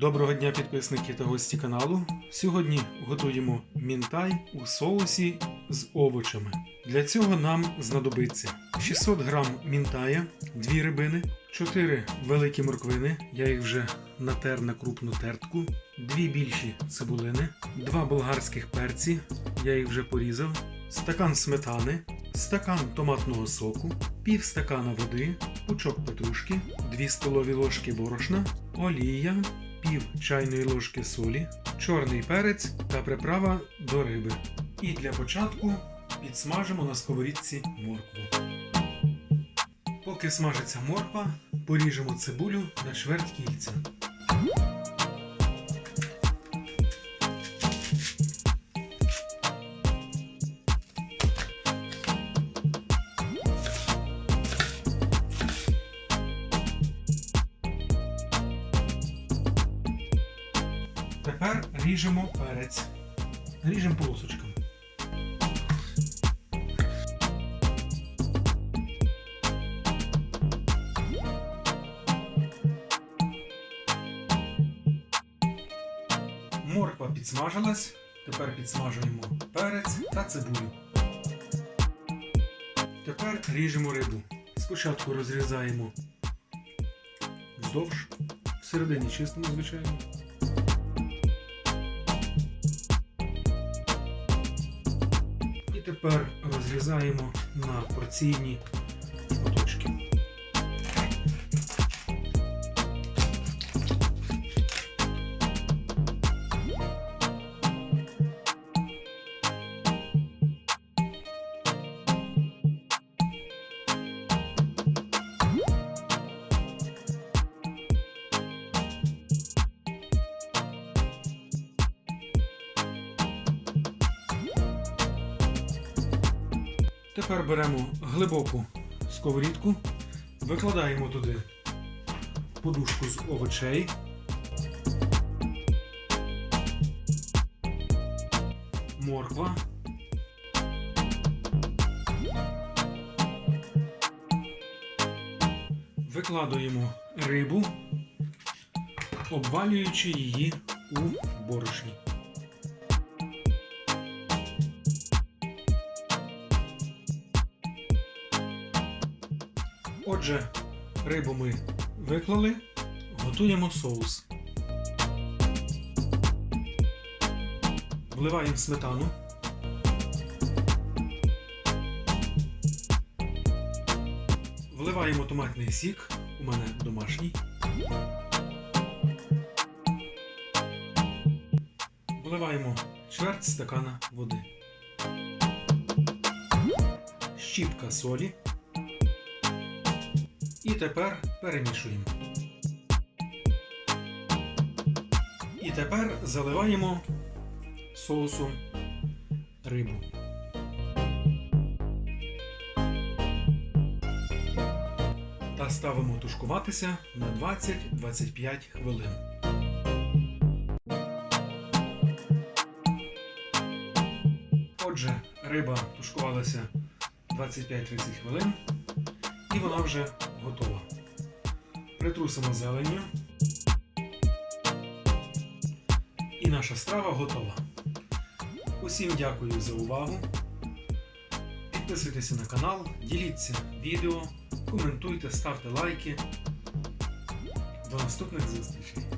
Доброго дня, підписники та гості каналу. Сьогодні готуємо мінтай у соусі з овочами. Для цього нам знадобиться 600 г мінтая, 2 рибини, 4 великі морквини, я їх вже натер на крупну тертку, 2 більші цибулини, 2 болгарських перці, я їх вже порізав, стакан сметани, стакан томатного соку, пів стакана води, пучок петрушки, 2 столові ложки борошна, олія, пів чайної ложки солі, чорний перець та приправа до риби. І для початку підсмажимо на сковорідці моркву. Поки смажиться морква, поріжемо цибулю на чверть кільця. Тепер ріжемо перець. Ріжемо полосочками. Морква підсмажилась. Тепер підсмажуємо перець та цибулю. Тепер ріжемо рибу. Спочатку розрізаємо вздовж, всередині чистимо, звичайно. Тепер розрізаємо на порційні шматочки. Тепер беремо глибоку сковорідку, викладаємо туди подушку з овочей. Морква. Викладуємо рибу, обвалюючи її у борошні. Отже, рибу ми виклали, готуємо соус. Вливаємо сметану. Вливаємо томатний сік, у мене домашній. Вливаємо чверть стакана води. Щіпка солі. І тепер перемішуємо. І тепер заливаємо соусом рибу. Та ставимо тушкуватися на 20-25 хвилин. Отже, риба тушкувалася 25-30 хвилин і вона вже готова. Притрусимо зеленню. І наша страва готова. Усім дякую за увагу. Підписуйтеся на канал, діліться відео, коментуйте, ставте лайки. До наступних зустрічей!